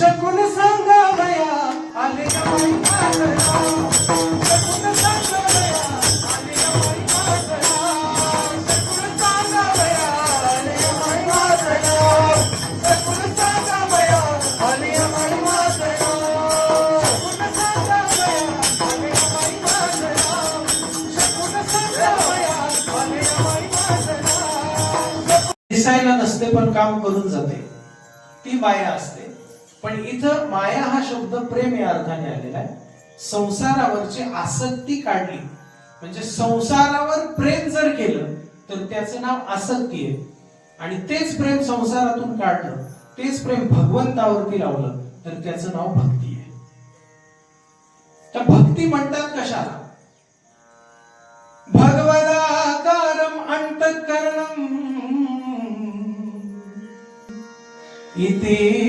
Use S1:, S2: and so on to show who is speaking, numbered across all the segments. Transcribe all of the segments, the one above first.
S1: शकून सांगावया आले आले शकून दिसायला नसते पण काम करून जाते. ती माया असते. पण इथं माया हा शब्द प्रेम या अर्थाने आलेला आहे. संसारावरची आसक्ती काढली. म्हणजे संसारावर प्रेम जर केलं तर त्याचं नाव आसक्ती आहे. आणि तेच प्रेम संसारातून काढलं तेच प्रेम भगवंतावरती लावलं तर त्याचं नाव भक्ती आहे. तर भक्ती म्हणतात कशाला? भगवदाकारम अंतकरणम. इति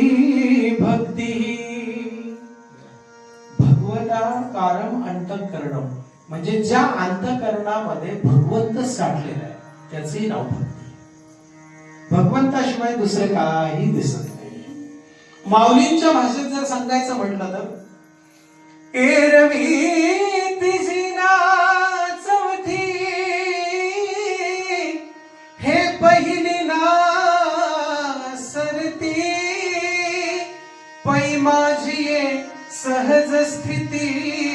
S1: अंतकरण. म्हणजे ज्या अंतकरणामध्ये भगवंत साठलेला आहे त्याचे नाव भक्ती. भगवंताशिवाय दुसरे काही दिसत नाही. माऊलींच्या भाषेत जर सांगायचं म्हटलं तर एरवी तिची चौथी हे पहिली ना सरती पै माझी सहज स्थिती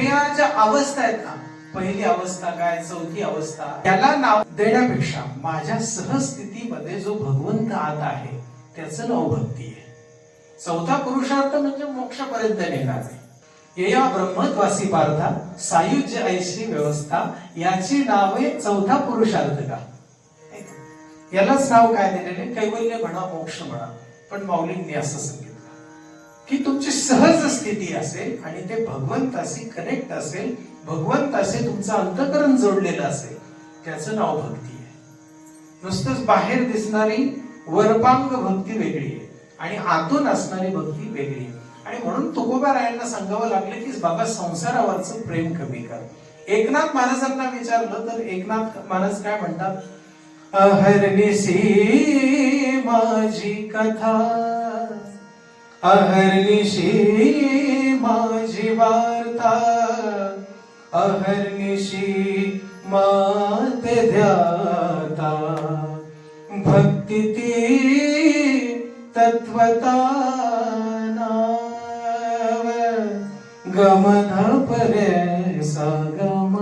S1: ह्या ज्या अवस्था आहेत ना पहिली अवस्था काय चौथी अवस्था त्याला नाव देण्यापेक्षा माझ्या सहस्थितीमध्ये जो भगवंत आत आहे त्याचं नाव भक्ती आहे. चौथा पुरुषार्थ म्हणजे मोक्षापर्यंत नेणार या ब्रह्मत्वासी पार्था सायुज्य ऐशी व्यवस्था याची नावे चौथा पुरुषार्थ का? यालाच नाव काय दिलेले कैवल्य म्हणा मोक्ष म्हणा. पण माऊलींनी असं सांगितलं की तुमची सहज स्थिती असेल आणि ते भगवंताशी कनेक्ट असेल भगवंताशी तुमचं अंतकरण जोडलेलं असेल त्याचं नाव भक्ती आहे. नुसतंच बाहेर दिसणारी वरपांग भक्ती वेगळी आहे आणि आतून असणारी भक्ती वेगळी आहे. आणि म्हणून तुकोबारायांना सांगावं लागलं की बाबा संसारावरचं प्रेम कमी कर. एकनाथ महाराजांना विचारलं तर एकनाथ महाराज काय म्हणतात? अहर्निशी माझी कथा अहर्निशी माझी वार्ता अहर्निशी माते ध्याता. भक्ती ती तत्वता नाव परे सगम.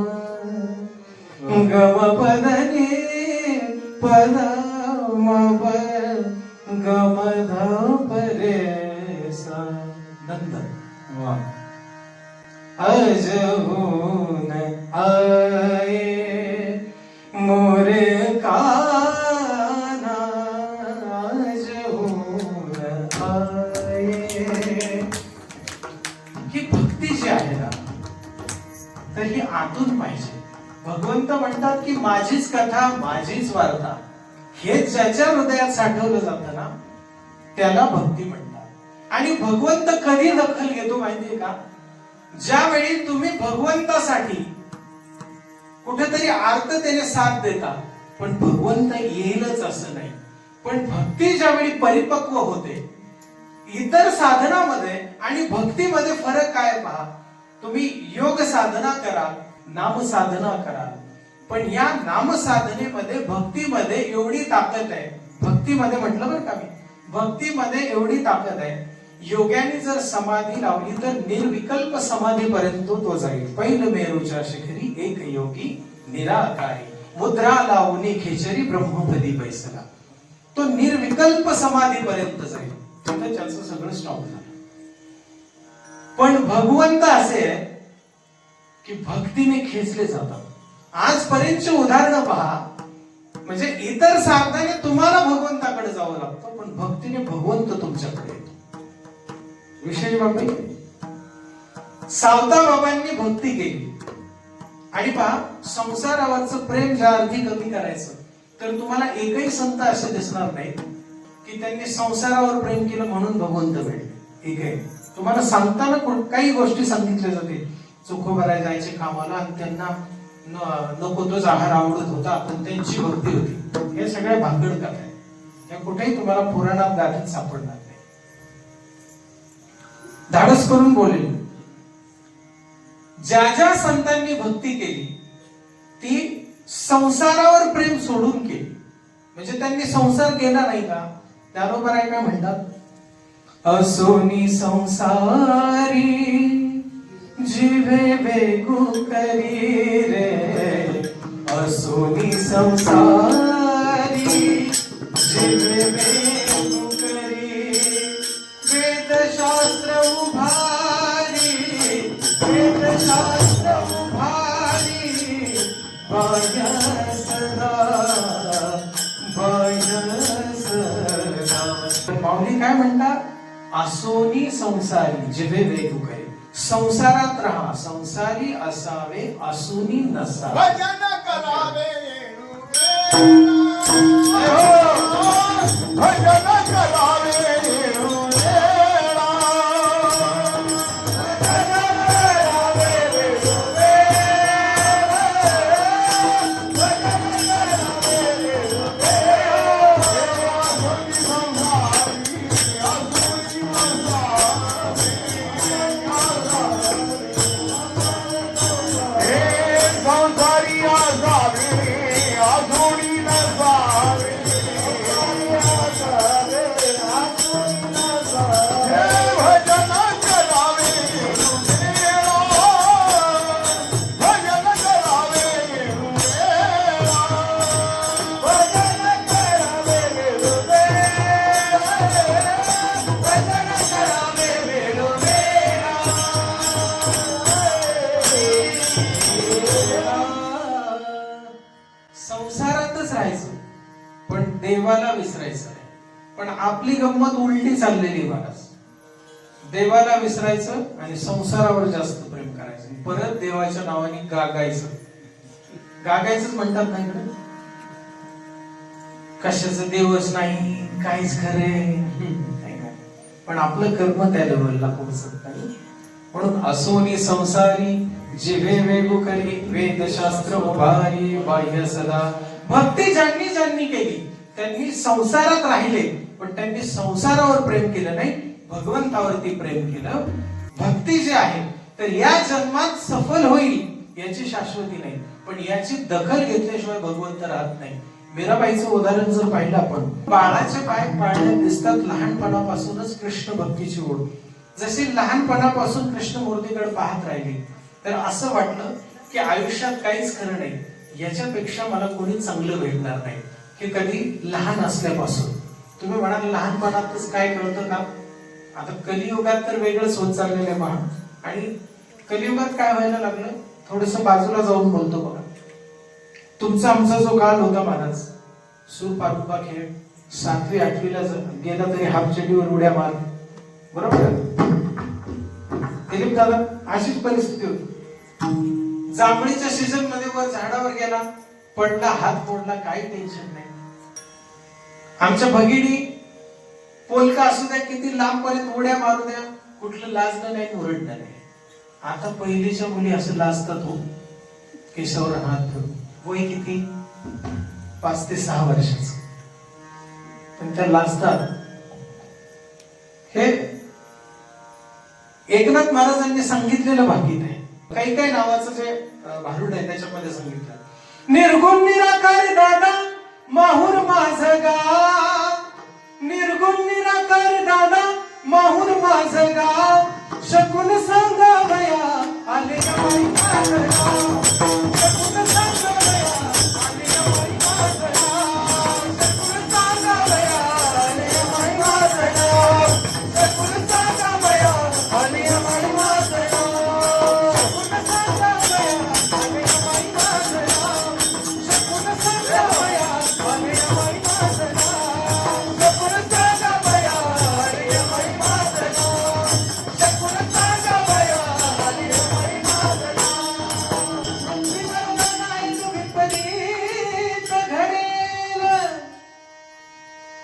S1: गम पदनी पदम गमध परे अजहून आये मोरे काना अजहून आये ही भक्ती जी आहे ना तर ही आतून पाहिजे. भगवंत म्हणतात की माझीच कथा माझीच वार्ता हे ज्याच्या हृदयात साठवलं जातं ना त्याला भक्ती म्हणतात. आणि भगवंत कधी दखल घेतो माहितीये का? ज्यावेळी तुम्ही भगवंतासाठी कुठेतरी आर्ततेने साथ देता पण भगवंत येईलच असं नाही. पण भक्ती ज्यावेळी परिपक्व होते इतर साधनामध्ये आणि भक्तीमध्ये फरक काय पहा? तुम्ही योग साधना करा नाम साधना करा. पण या नाम साधनेमध्ये भक्तीमध्ये एवढी ताकद आहे. भक्तीमध्ये म्हटलं बरं का मी? भक्तीमध्ये एवढी ताकद आहे. योग्याने जर समाधी लावली तर निर्विकल्प समाधीपर्यंत तो जाईल. पैल मेरूच्या शिखरी एक योगी निराकारी. मुद्रा लावणी खेचरी ब्रह्मपदी बैसला. तो निर्विकल्प समाधीपर्यंत जाईल. त्याचं सगळं स्टॉप झालं. पण भगवंत असे की भक्तीने खेचले जातात. आजपर्यंतची उदाहरणं पहा. म्हणजे इतर साधनाने तुम्हाला भगवंताकडे जावं लागतं पण भक्तीने भगवंत तुमच्याकडे येतो. विशेष बाबी. सावता बाबांनी भक्ती केली. आणि पहा संसारावरचं प्रेम ज्या अर्थी कमी करायचं तर तुम्हाला एकही संत असे दिसणार नाही की त्यांनी संसारावर प्रेम केलं म्हणून भगवंत भेटले. आहे तुम्हाला सांगताना कोण- काही गोष्टी सांगितल्या जातील चोखोबराय जायचे कामाला आणि त्यांना न- नको तोच आहार आवडत होता पण त्यांची भक्ती होती. हे सगळ्या भांगड कथा आहे या कुठेही तुम्हाला पुराणात गाठीत सापडणार धाडस करून बोलेल. ज्या ज्या संतांनी भक्ती केली ती संसारावर प्रेम सोडून केली. म्हणजे त्यांनी संसार केला नाही का? त्याबरोबर आहे काय म्हणतात? असोनी संसारी जिवे बेगू करी रे. असोनी संसारी. माऊली काय म्हणतात? असोनी संसारी जिवे वेगू करे संसारात राहा संसारी असावे असुनी नसावे.
S2: भजन करावे भजन
S1: आपली गंमत उलटी चाललेली महाराज देवाला विसरायचं आणि संसारावर जास्त प्रेम करायचं. परत देवाच्या नावाने गागायचं. गागायचंच म्हणतात ना इकडे? कशाचं देवच नाही काहीच खरे पण आपलं कर्म त्या लेवलला पोहोचत नाही म्हणून असोनी संसारी जिवे वेगो करी वेदशास्त्र उभारी बाह्य सदा. भक्ती ज्यांनी ज्यांनी केली त्यांनी संसारात राहिले. पण त्यांनी संसारावर प्रेम केलं नाही भगवंतावरती प्रेम केलं. भक्ती जी आहे तर या जन्मात सफल होईल याची शाश्वती नाही. पण याची दखल घेतल्याशिवाय भगवंत राहत नाही. मीराबाईचं उदाहरण जर पाहिलं आपण बाळाचे पाय पाळण्यात दिसतात लहानपणापासूनच कृष्ण भक्तीची ओढ. जशी लहानपणापासून कृष्ण मूर्तीकडे पाहत राहिली तर असं वाटलं की आयुष्यात काहीच खरं नाही. याच्यापेक्षा मला कोणी चांगलं भेटणार नाही. हे कधी लहान असल्यापासून. तुम्ही म्हणाल लहानपणातच काय कळतं का? आता कलियुगात तर वेगळंच होत चाललेलं आहे पहा. आणि कलियुगात काय व्हायला लागलं? थोडस बाजूला जाऊन बोलतो बघा. तुमचा आमचा जो काळ होता महाराज सूर खेळ सातवी आठवीला गेला तरी हाफ चड्डीवर उड्या मार. बरोबर दिलीप दादा अशीच परिस्थिती होती. जांभळीच्या सीझनमध्ये वर झाडावर गेला पडला हात फोडला काही टेन्शन नाही. आमच्या भगिनी पोलका असू द्या किती लांब पर्यंत उड्या मारू द्या कुठलं लाजणं नाही ओरडणं नाही. आता पहिलीच्या मुली असं लाजतात हो केसावर हात धरून. वय किती? पाच ते सहा वर्षाच. पण त्या लाजतात. हे एकनाथ महाराजांनी सांगितलेलं भाकीत आहे काही काही नावाचं जे भारुड भारूड आहे त्याच्यामध्ये सांगितलं. निर्गुण निराकार दादा माहूर माझ गाव. निर्गुण निराकार दादा माहूर माझ गाव. शकून सांगा भया आले शकून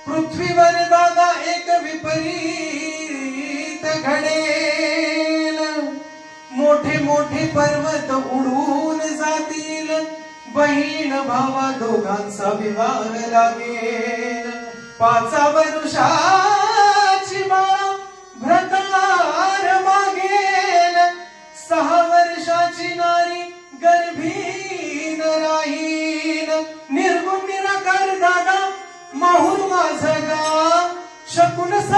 S1: पृथ्वीवर दादा एक विपरीत घडेल. मोठे मोठे पर्वत उडून जातील. बहीण भावा दोघांचा विवाह लागेल. पाचा वरुषाची बाळा भ्रतार मागेल. सहा वर्षाची नारी गर्भीन राहील. गा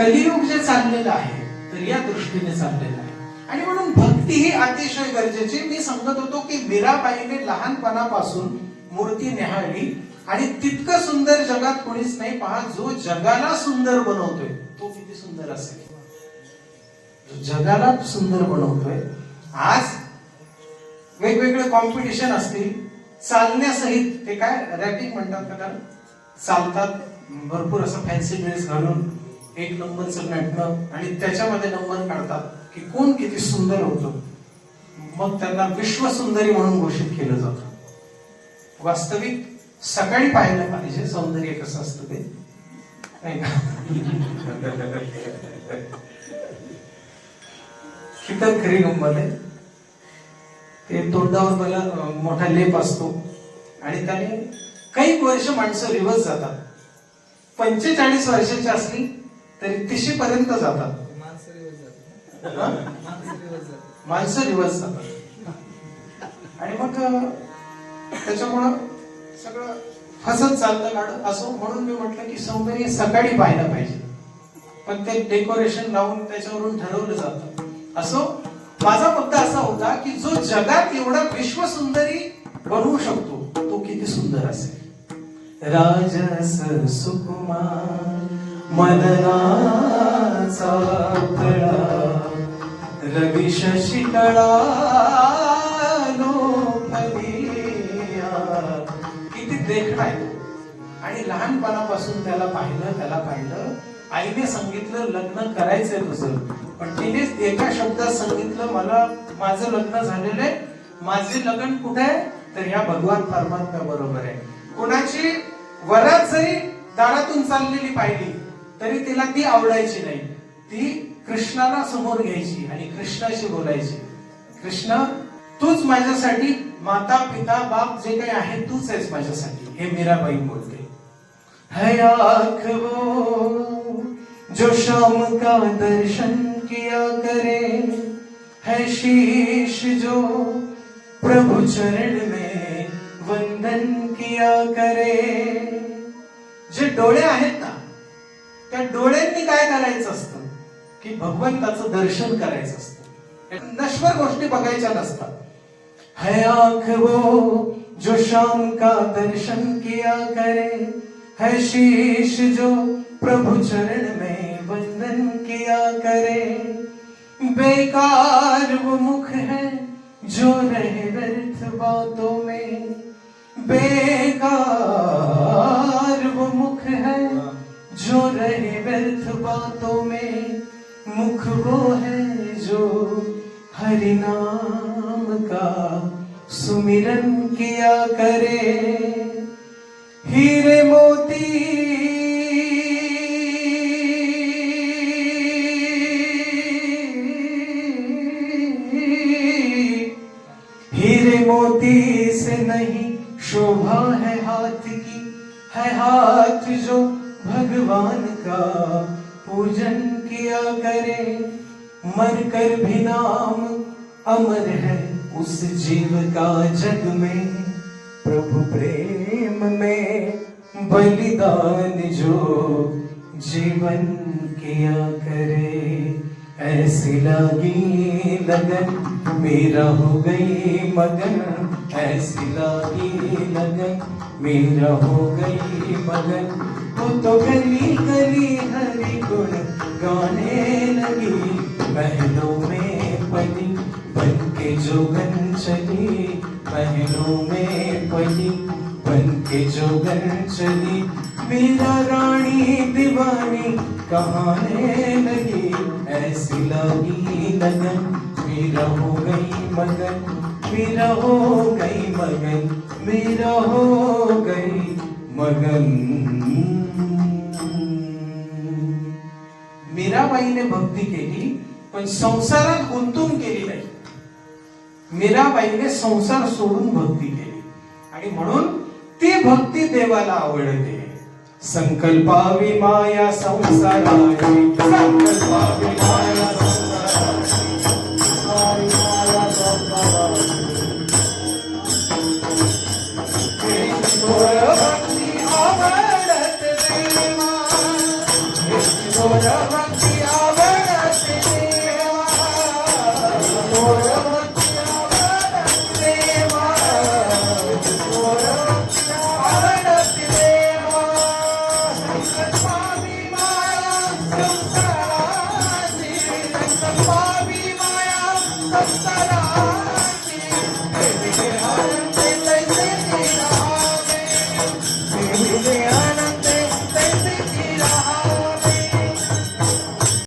S1: कलियुग जे चाललेलं आहे तर या दृष्टीने चाललेलं आहे. आणि म्हणून भक्ती ही अतिशय गरजेची. मी सांगत होतो की मीराबाईने लहानपणापासून मूर्ती न्याहाळली आणि तितकं सुंदर जगात कोणीच नाही पहा जो जगाला सुंदर बनवतोय तो किती सुंदर असेल. जो जगाला सुंदर बनवतोय आज वेगवेगळे कॉम्पिटिशन असतील. चालण्यासहित ते काय रॅपिंग म्हणतात का चालतात. भरपूर असं फॅन्सी ड्रेस घालून एक नंबरचं नटणं आणि त्याच्यामध्ये नंबर काढतात की कोण किती सुंदर होतं. मग त्यांना विश्व सुंदरी म्हणून घोषित केलं जातं. वास्तविक सकाळी पाहायला पाहिजे सौंदर्य कसं असतं ते. नाही का? तर खरी गंमत आहे. ते तोंडावर मला मोठा लेप असतो. आणि त्याने काही वर्ष माणसं रिवर्स जातात. पंचेचाळीस वर्षाची असली तरी तिशी पर्यंत जातात
S3: माणसं रिवर्स जातात.
S1: आणि मग त्याच्यामुळं सगळं फसत चालतं गाड असं म्हणून मी म्हटलं की सौंदर्य सकाळी पाहायला पाहिजे. पण ते डेकोरेशन लावून त्याच्यावरून ठरवलं जातं. असो माझा मुद्दा असा होता की जो जगात एवढा विश्व सुंदरी बनवू शकतो तो किती सुंदर असेल. राजस सुकुमार मननाचा कळा रवी शशिकळा किती देखणा आहे आणि लहानपणापासून त्याला पाहिलं त्याला पाहिलं. आईने सांगितलं लग्न करायचंय तुझं. पण तिने एका शब्दात सांगितलं मला माझं लग्न झालेलं आहे. माझे लग्न कुठे आहे? तर ह्या भगवान परमात्मा बरोबर आहे. कोणाची? वरात जरी दारातून चाललेली पाहिली तरी तिला ती आवडायची नाही. ती कृष्णाला समोर घ्यायची आणि कृष्णाशी बोलायची. कृष्ण तूच माझ्यासाठी माता पिता बाप जे काही आहे तूच आहेस माझ्यासाठी. हे मीराबाई बोलते. है जो शाम का दर्शन किया करे है शीश जो प्रभु चरण में वंदन किया करे. जे डोळे आहेत ना त्या डोळ्यांनी काय करायचं असतं? की भगवंताचं दर्शन करायचं असतं. नश्वर गोष्टी बघायच्या नसतात. है आंख वो जो शाम का दर्शन किया करे है शीश जो प्रभु चरण में वंदन किया करे। बेकार वो मुख है जो रहे व्यर्थ बातों में। बेकार वो मुख व्यर्थ बातों में मुख वो है जो हरि नाम का सुमिरन किया करे। हीरे मोती भगवान का पूजन किया करे, मर कर भी नाम अमर है उस जीव का जग में। प्रभु प्रेम में बलिदान जो जीवन किया करे, ऐसी लगी लगन मेरा हो गई मगन, ऐसी लगी लगन मेरा हो गई मगन। तो गली गली हरी गुण गाने लगी महलों में पली बन के जोगन चली महलों में पली बन के जोगन चली। मेरा रानी दीवानी कहाने लगी ऐसी लगी लगन मेरा हो गई मगन मेरा हो गई मगन मेरा हो गई मगन। मीराबाईने भक्ती केली पण संसारात गुंतून केली नाही. मीराबाईने संसार सोडून भक्ती केली. आणि म्हणून ती भक्ती देवाला आवडते. संकल्पावी माया संसाराची संकल्पावी माया Yeah.